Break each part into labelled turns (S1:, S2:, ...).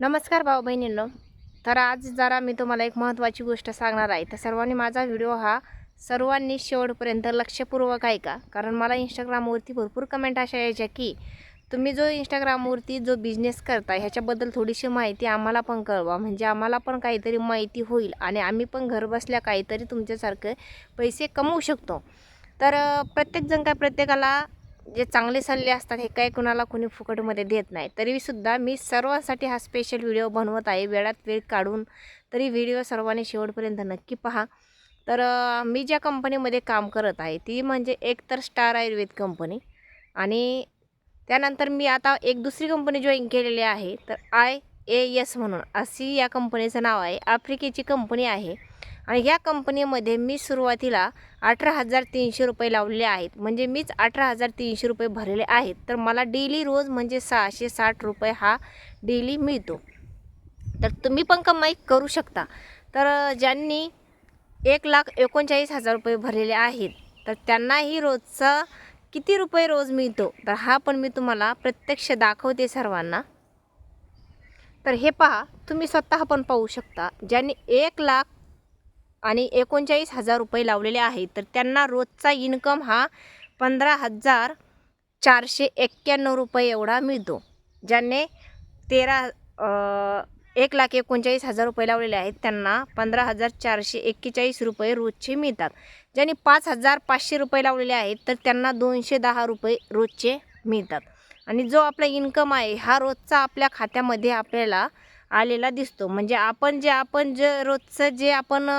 S1: नमस्कार भाऊ बहिणींनो. तर आज जरा मी तुम्हाला एक महत्त्वाची गोष्ट सांगणार आहे. तर सर्वांनी माझा व्हिडिओ हा सर्वांनी शेवटपर्यंत लक्षपूर्वक ऐका. कारण मला इंस्टाग्रामवरती भरपूर कमेंट अशा यायच्या की तुम्ही जो इंस्टाग्रामवरती जो बिझनेस करता ह्याच्याबद्दल थोडीशी माहिती आम्हाला पण कळवा. म्हणजे आम्हाला पण काहीतरी माहिती होईल आणि आम्ही पण घरबसल्या काहीतरी तुमच्यासारखं पैसे कमवू शकतो. तर प्रत्येकजण काय प्रत्येकाला जे चांगले सल्ले असतात हे काही कुणाला कोणी फुकटमध्ये देत नाही. तरीसुद्धा मी सर्वांसाठी हा स्पेशल व्हिडिओ बनवत आहे. वेळात वेळ काढून तरी व्हिडिओ सर्वांनी शेवटपर्यंत नक्की पहा. तर मी ज्या कंपनीमध्ये काम करत आहे ती म्हणजे एक तर स्टार आयुर्वेद कंपनी आणि त्यानंतर मी आता एक दुसरी कंपनी जॉईन केलेली आहे. तर आय ए एस म्हणून अशी या कंपनीचं नाव आहे. आफ्रिकेची कंपनी आहे. आणि ह्या कंपनीमध्ये मी सुरुवातीला अठरा हजार तीनशे रुपये लावलेले आहेत. म्हणजे मीच अठरा हजार तीनशे रुपये भरलेले आहेत. तर मला डेली रोज म्हणजे सहाशे साठ रुपये हा डेली मिळतो. तर तुम्ही पण कमाई करू शकता. तर ज्यांनी एक लाख एकोणचाळीस हजार रुपये भरलेले आहेत तर त्यांनाही रोजचा किती रुपये रोज मिळतो? तर हा पण मी तुम्हाला प्रत्यक्ष दाखवते सर्वांना. तर हे पहा तुम्ही स्वतः पण पाहू शकता. ज्यांनी एक लाख आणि एकोणचाळीस हजार रुपये लावलेले आहेत. तर त्यांना रोजचा इन्कम हा पंधरा हजार चारशे एक्क्याण्णव रुपये एवढा मिळतो. ज्यांनी तेरा एक लाख एकोणचाळीस हजार रुपये लावलेले आहेत त्यांना पंधरा हजार चारशे एक्केचाळीस रुपये रोजचे मिळतात. ज्यांनी पाच हजार पाचशे रुपये लावलेले आहेत तर त्यांना दोनशे दहा रुपये रोजचे मिळतात. आणि जो आपला इन्कम आहे हा रोजचा आपल्या खात्यामध्ये आपल्याला आलेला दिसतो. म्हणजे आपण जे आपण जे रोजचं जे आपण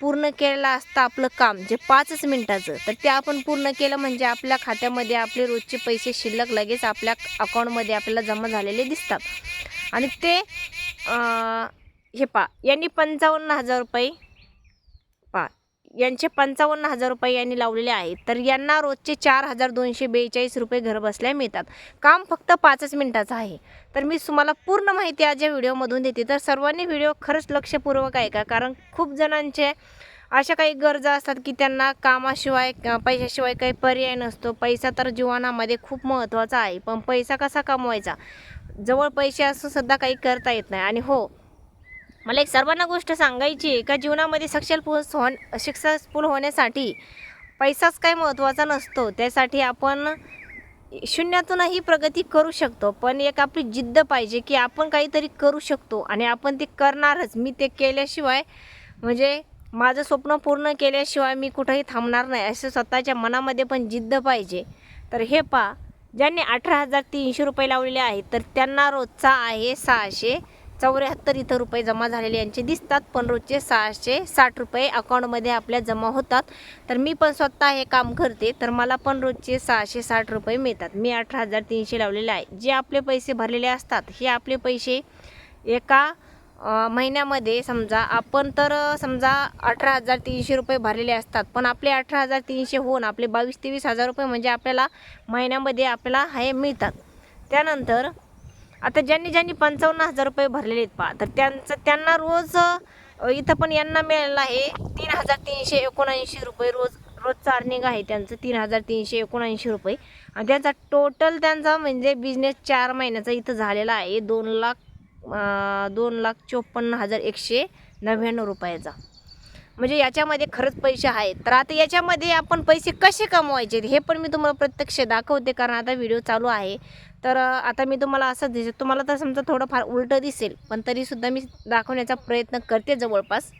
S1: पूर्ण केलेलं असतं आपलं काम जे पाचच मिनटाचं तर ते आपण पूर्ण केलं म्हणजे आपल्या खात्यामध्ये आपले रोजचे पैसे शिल्लक लगेच आपल्या अकाउंटमध्ये आपल्याला जमा झालेले दिसतात. आणि ते हे पा यांनी पंचावन्न हजार रुपये पा यांचे पंचावन्न हजार रुपये यांनी लावलेले आहेत. तर यांना रोजचे चार हजार दोनशे बेचाळीस रुपये घरबसल्या मिळतात. काम फक्त पाचच मिनिटाचं आहे. तर मी तुम्हाला पूर्ण माहिती आज या व्हिडिओमधून देते. तर सर्वांनी व्हिडिओ खरंच लक्षपूर्वक ऐका कारण खूप जणांचे अशा काही गरजा असतात की त्यांना कामाशिवाय पैशाशिवाय काही पर्याय नसतो. पैसा तर जीवनामध्ये खूप महत्त्वाचा आहे. पण पैसा कसा कमवायचा? जवळ पैसे असून सुद्धा काही करता येत नाही. आणि हो मला एक सर्वांना गोष्ट सांगायची आहे का जीवनामध्ये सक्सेसफुल होण सक्सेसफुल होण्यासाठी पैसाच काही महत्त्वाचा नसतो. त्यासाठी आपण शून्यातूनही प्रगती करू शकतो पण एक आपली जिद्द पाहिजे की आपण काहीतरी करू शकतो आणि आपण ते करणारच. मी ते केल्याशिवाय म्हणजे माझं स्वप्न पूर्ण केल्याशिवाय मी कुठंही थांबणार नाही असं स्वतःच्या मनामध्ये पण जिद्द पाहिजे. तर हे पा ज्यांनी अठरा हजार तीनशे रुपये लावलेले आहेत तर त्यांना रोजचा आहे सहाशे चौऱ्याहत्तर इथं रुपये जमा झालेले यांचे दिसतात. पण रोजचे सहाशे साठ रुपये अकाउंटमध्ये आपल्या जमा होतात. तर मी पण स्वतः हे काम करते. तर मला पण रोजचे सहाशे साठ रुपये मिळतात. मी अठरा हजार तीनशे लावलेले आहे. जे आपले पैसे भरलेले असतात हे आपले पैसे एका महिन्यामध्ये समजा आपण तर समजा अठरा हजार तीनशे रुपये भरलेले असतात. पण आपले अठरा हजार तीनशे होऊन आपले बावीस तेवीस हजार रुपये म्हणजे आपल्याला महिन्यामध्ये आपल्याला हे मिळतात. त्यानंतर आता ज्यांनी ज्यांनी पंचावन्न हजार रुपये भरलेले आहेत पहा तर त्यांचं त्यांना रोज इथं पण यांना मिळालेलं आहे तीन हजार तीनशे एकोणऐंशी रुपये रोज रोजचं अर्निंग आहे त्यांचं तीन हजार तीनशे एकोणऐंशी रुपये. आणि त्यांचा टोटल त्यांचा म्हणजे बिझनेस चार महिन्याचा इथं झालेला आहे दोन लाख दोन लाख चोपन्न हजार एकशे नव्याण्णव रुपयाचा. म्हणजे याच्यामध्ये खरंच पैसे आहेत. तर आता याच्यामध्ये आपण पैसे कसे कमवायचे? हे पण मी तुम्हाला प्रत्यक्ष दाखवते कारण आता व्हिडिओ चालू आहे. तर आता मी तुम्हाला असं दिसेल. तुम्हाला तर समजा थोडंफार उलटं दिसेल पण तरीसुद्धा मी दाखवण्याचा प्रयत्न करते जवळपास.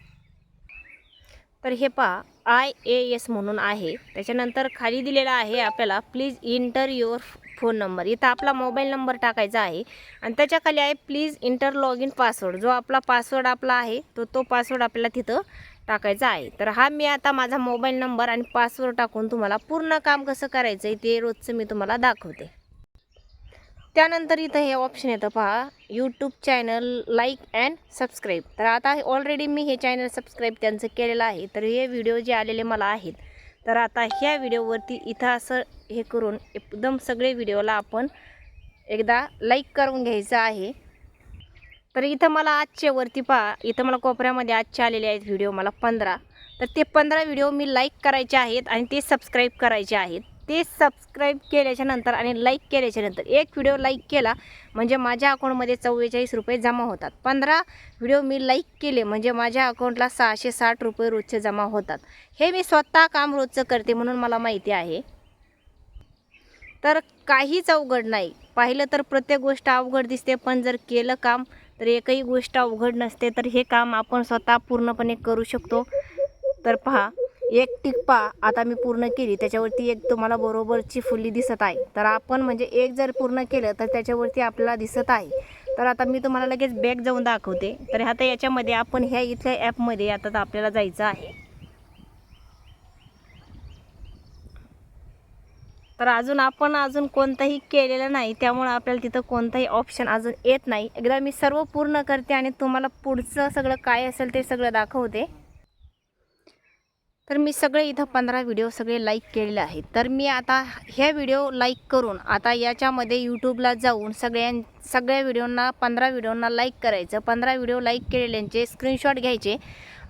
S1: तर हे पहा आय ए एस म्हणून आहे. त्याच्यानंतर खाली दिलेला आहे आपल्याला please enter your phone number इथं आपला मोबाईल नंबर टाकायचा आहे. आणि त्याच्याखाली आहे please enter log in password जो आपला पासवर्ड आपला आहे तो तो पासवर्ड आपल्याला तिथं टाकायचा आहे. तर हा मी आता माझा मोबाईल नंबर आणि पासवर्ड टाकून तुम्हाला पूर्ण काम कसं करायचं आहे ते रोजचं मी तुम्हाला दाखवते. त्यानंतर इथं हे ऑप्शन येतं पहा. YouTube channel like and subscribe तर आता ऑलरेडी मी हे चॅनल सबस्क्राईब त्यांचं केलेलं आहे. तर हे व्हिडिओ जे आलेले मला आहेत तर आता ह्या व्हिडिओवरती इथं असं हे करून एकदम सगळे व्हिडिओला आपण एकदा लाईक करून घ्यायचं आहे. तर इथं मला आजच्यावरती वरती पहा इथं मला कोपऱ्यामध्ये आजचे आलेले आहेत व्हिडिओ मला पंधरा. तर ते पंधरा व्हिडिओ मी लाईक करायचे आहेत आणि ते सबस्क्राईब करायचे आहेत. ते सबस्क्राईब केल्याच्यानंतर आणि लाईक केल्याच्यानंतर एक व्हिडिओ लाईक केला म्हणजे माझ्या अकाउंटमध्ये चव्वेचाळीस रुपये जमा होतात. पंधरा व्हिडिओ मी लाईक केले म्हणजे माझ्या अकाउंटला सहाशे साठ रुपये रोजचे जमा होतात. हे मी स्वतः काम रोजचं करते म्हणून मला माहिती आहे. तर काहीच अवघड नाही. पाहिलं तर प्रत्येक गोष्ट अवघड दिसते पण जर केलं काम तर एकही गोष्ट अवघड नसते. तर हे काम आपण स्वतः पूर्णपणे करू शकतो. तर पहा एक टिप्पा आता मी पूर्ण केली त्याच्यावरती एक तुम्हाला बरोबरची फुल्ली दिसत आहे. तर आपण म्हणजे एक जर पूर्ण केलं तर त्याच्यावरती आपल्याला दिसत आहे. तर आता मी तुम्हाला लगेच बॅग जाऊन दाखवते. तर आता याच्यामध्ये आपण ह्या इथल्या ॲपमध्ये आता आपल्याला जायचं आहे. तर अजून आपण अजून कोणतंही केलेलं नाही त्यामुळं आपल्याला तिथं कोणताही ऑप्शन अजून येत नाही. एकदा मी सर्व पूर्ण करते आणि तुम्हाला पुढचं सगळं काय असेल ते सगळं दाखवते. तर मी सगळे इथं पंधरा व्हिडिओ सगळे लाईक केलेले आहेत. तर मी आता ह्या व्हिडिओ लाईक करून आता याच्यामध्ये यूट्यूबला जाऊन सगळ्यां सगळ्या व्हिडिओंना पंधरा व्हिडिओंना लाईक करायचं. पंधरा व्हिडिओ लाईक केलेल्यांचे स्क्रीनशॉट घ्यायचे.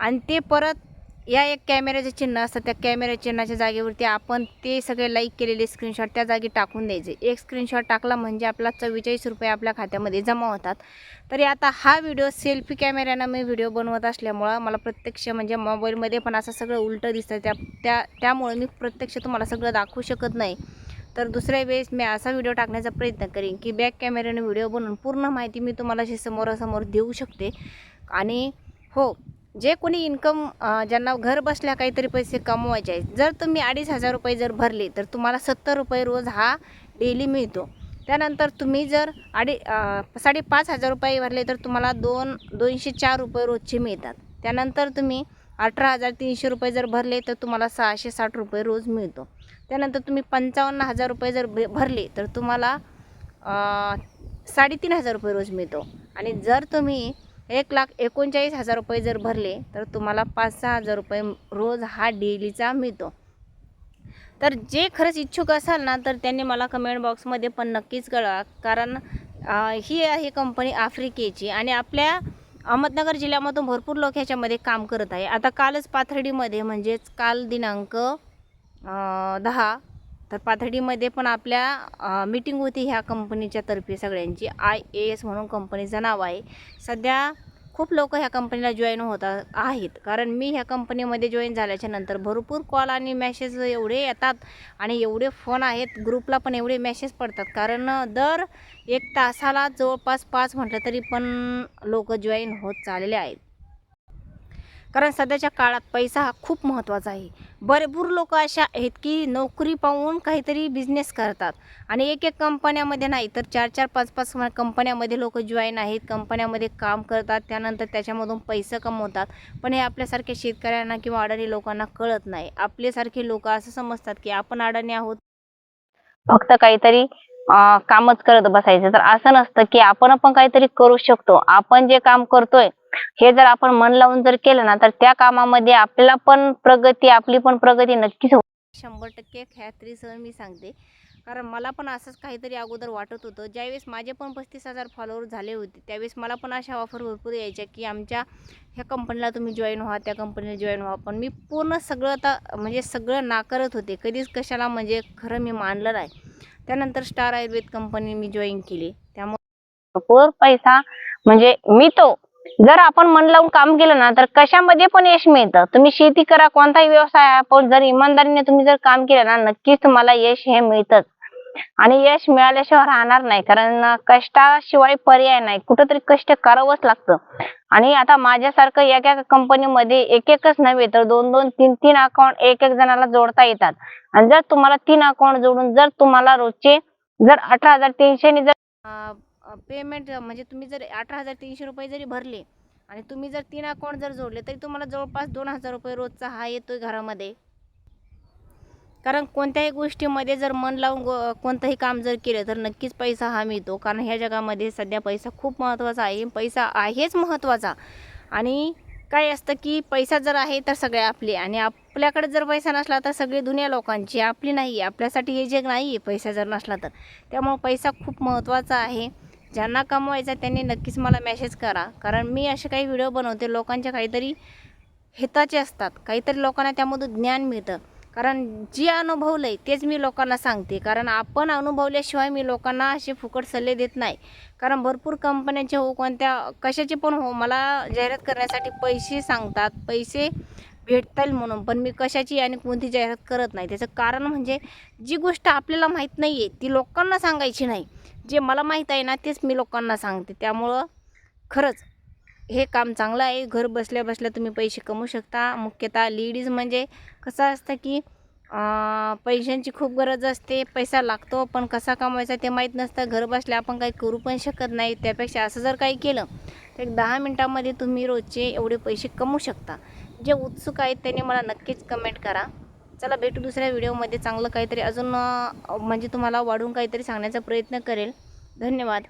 S1: आणि ते परत या एक कॅमेऱ्याचे चिन्ह असतं त्या कॅमेरा चिन्हाच्या जागेवरती आपण ते सगळे लाईक केलेले स्क्रीनशॉट त्या जागी टाकून द्यायचे. एक स्क्रीनशॉट टाकला म्हणजे आपला चव्वेचाळीस रुपये आपल्या खात्यामध्ये जमा होतात. तरी आता हा व्हिडिओ सेल्फी कॅमेऱ्यानं मी व्हिडिओ बनवत असल्यामुळं मला प्रत्यक्ष म्हणजे मोबाईलमध्ये पण असं सगळं उलटं दिसतं त्या त्या त्यामुळे मी प्रत्यक्ष तुम्हाला सगळं दाखवू शकत नाही. तर दुसऱ्या वेळेस मी असा व्हिडिओ टाकण्याचा प्रयत्न करेन की बॅक कॅमेऱ्याने व्हिडिओ बनवून पूर्ण माहिती मी तुम्हाला अशी समोरासमोर देऊ शकते. आणि हो जे कोणी इन्कम ज्यांना घर बसल्या काहीतरी पैसे कमवायचे आहेत जर तुम्ही अडीच हजार रुपये जर भरले तर तुम्हाला सत्तर रुपये रोज हा डेली मिळतो. त्यानंतर तुम्ही जर अडी साडेपाच हजार रुपये भरले तर तुम्हाला दोन दोनशे चार रुपये रोजचे मिळतात. त्यानंतर तुम्ही अठरा हजार तीनशे रुपये जर भरले तर तुम्हाला सहाशे साठ रुपये रोज मिळतो. त्यानंतर तुम्ही पंचावन्न हजार रुपये जर भ भरले तर तुम्हाला साडेतीन हजार रुपये रोज मिळतो. आणि जर तुम्ही एक लाख एकोणचाळीस हजार रुपये जर भरले तर तुम्हाला पाच सहा हजार रुपये रोज हा डेलीचा मिळतो. तर जे खरंच इच्छुक असाल ना तर त्यांनी मला कमेंट बॉक्समध्ये पण नक्कीच कळवा. कारण ही आहे कंपनी आफ्रिकेची आणि आपल्या अहमदनगर जिल्ह्यामधून भरपूर लोक ह्याच्यामध्ये काम करत आहे. आता कालच पाथर्डीमध्ये म्हणजेच काल दिनांक दहा तर पाथर्डीमध्ये पण आपल्या मीटिंग होती ह्या कंपनीच्या तर्फे सगळ्यांची. आय ए एस म्हणून कंपनीचं नाव आहे. सध्या खूप लोक ह्या कंपनीला जॉईन होतात आहेत. कारण मी ह्या कंपनीमध्ये जॉईन झाल्याच्यानंतर भरपूर कॉल आणि मॅसेज एवढे येतात आणि एवढे फोन आहेत. ग्रुपला पण एवढे मॅसेज पडतात. कारण दर एक तासाला जवळपास पाच म्हटलं तरी पण लोक जॉईन होत चाललेले आहेत. कारण सध्याच्या काळात पैसा हा खूप महत्त्वाचा आहे. भरपूर लोक अशा आहेत की नोकरी पाहून काहीतरी बिझनेस करतात. आणि एक एक कंपन्यामध्ये नाही तर चार चार पाच पाच कंपन्यामध्ये लोक जॉईन आहेत कंपन्यामध्ये काम करतात त्यानंतर त्याच्यामधून पैसे कमवतात. पण हे आपल्यासारख्या शेतकऱ्यांना किंवा अडाणी लोकांना कळत नाही. आपल्यासारखे लोक असं समजतात की आपण अडाणी आहोत. फक्त काहीतरी कामच करत बसायचं. तर असं नसतं की आपण पण काहीतरी करू शकतो. आपण जे काम करतोय हे जर आपण मन लावून जर केलं ना तर त्या कामामध्ये आपल्याला पण प्रगती आपली पण प्रगती नक्कीच हो शंभर टक्के खात्रीसह मी सांगते. कारण मला पण असंच काहीतरी अगोदर वाटत होतं. ज्यावेळेस माझे पण पस्तीस हजार फॉलोअर झाले होते त्यावेळेस मला पण अशा ऑफर भरपूर यायच्या की आमच्या ह्या कंपनीला तुम्ही जॉईन व्हा त्या कंपनीला जॉईन व्हा. पण मी पूर्ण सगळं आता म्हणजे सगळं नाकारत होते. कधीच कशाला म्हणजे खरं मी मानलं नाही. त्यानंतर स्टार आयुर्वेद कंपनी मी जॉईन केली. त्यामुळे भरपूर पैसा. म्हणजे मी तो जर आपण मन लावून काम केलं ना तर कशामध्ये पण यश मिळतं. तुम्ही शेती करा कोणताही व्यवसाय पण जर इमानदारीने तुम्ही जर काम केलं ना नक्कीच तुम्हाला यश हे मिळतच. आणि यश मिळाल्याशिवाय राहणार नाही. कारण कष्टाशिवाय पर्याय नाही. कुठंतरी कष्ट करावंच लागतं. आणि आता माझ्यासारखं एका कंपनीमध्ये एक एकच नव्हे तर दोन दोन तीन तीन अकाउंट एक एक जणाला जोडता येतात. आणि जर तुम्हाला तीन अकाउंट जोडून जर तुम्हाला रोजचे जर अठरा हजार तीनशेने जर पेमेंट म्हणजे तुम्ही जर अठरा हजार तीनशे रुपये जरी भरले आणि तुम्ही जर तीन अकाउंट जर जोडले तरी तुम्हाला जवळपास दोन हजार रुपये रोजचा हा येतोय घरामध्ये. कारण कोणत्याही गोष्टीमध्ये जर मन लावून गो कोणतंही काम जर केलं तर नक्कीच पैसा हा मिळतो. कारण ह्या जगामध्ये सध्या पैसा खूप महत्त्वाचा आहे पैसा आहेच महत्त्वाचा. आणि काय असतं की पैसा जर आहे तर सगळे आपले आणि आपल्याकडे जर पैसा नसला तर सगळी दुनिया लोकांची. आपली नाही आपल्यासाठी हे जग नाही आहे पैसा जर नसला तर. त्यामुळं पैसा खूप महत्त्वाचा आहे. ज्यांना कमवायचा त्यांनी नक्कीच मला मेसेज करा. कारण मी असे काही व्हिडिओ बनवते लोकांच्या काहीतरी हिताचे असतात. काहीतरी लोकांना त्यामधून ज्ञान मिळतं. कारण जे अनुभवलं आहे तेच मी लोकांना सांगते. कारण आपण अनुभवल्याशिवाय मी लोकांना असे फुकट सल्ले देत नाही. कारण भरपूर कंपन्यांचे हो कोणत्या कशाचे पण हो मला जाहिरात करण्यासाठी पैसे सांगतात. पैसे भेटतील म्हणून पण मी कशाची आणि कोणती जाहिरात करत नाही. त्याचं कारण म्हणजे जी गोष्ट आपल्याला माहीत नाही आहे ती लोकांना सांगायची नाही. जे मला माहीत आहे ना तेच मी लोकांना सांगते. त्यामुळं खरंच हे काम चांगलं आहे. घर बसल्या बसल्या तुम्ही पैसे कमवू शकता. मुख्यतः लेडीज म्हणजे कसं असतं की पैशांची खूप गरज असते. पैसा लागतो पण कसा कमवायचा ते माहीत नसतं. घर बसल्या आपण काही करू पण शकत नाही. त्यापेक्षा असं जर काही केलं तर एक दहा मिनटामध्ये तुम्ही रोजचे एवढे पैसे कमवू शकता. जे उत्सुक आहेत त्यांनी मला नक्कीच कमेंट करा. चला भेटू दुसऱ्या व्हिडिओमध्ये चांगलं काहीतरी अजून म्हणजे तुम्हाला वाढून काहीतरी सांगण्याचा प्रयत्न करेल. धन्यवाद.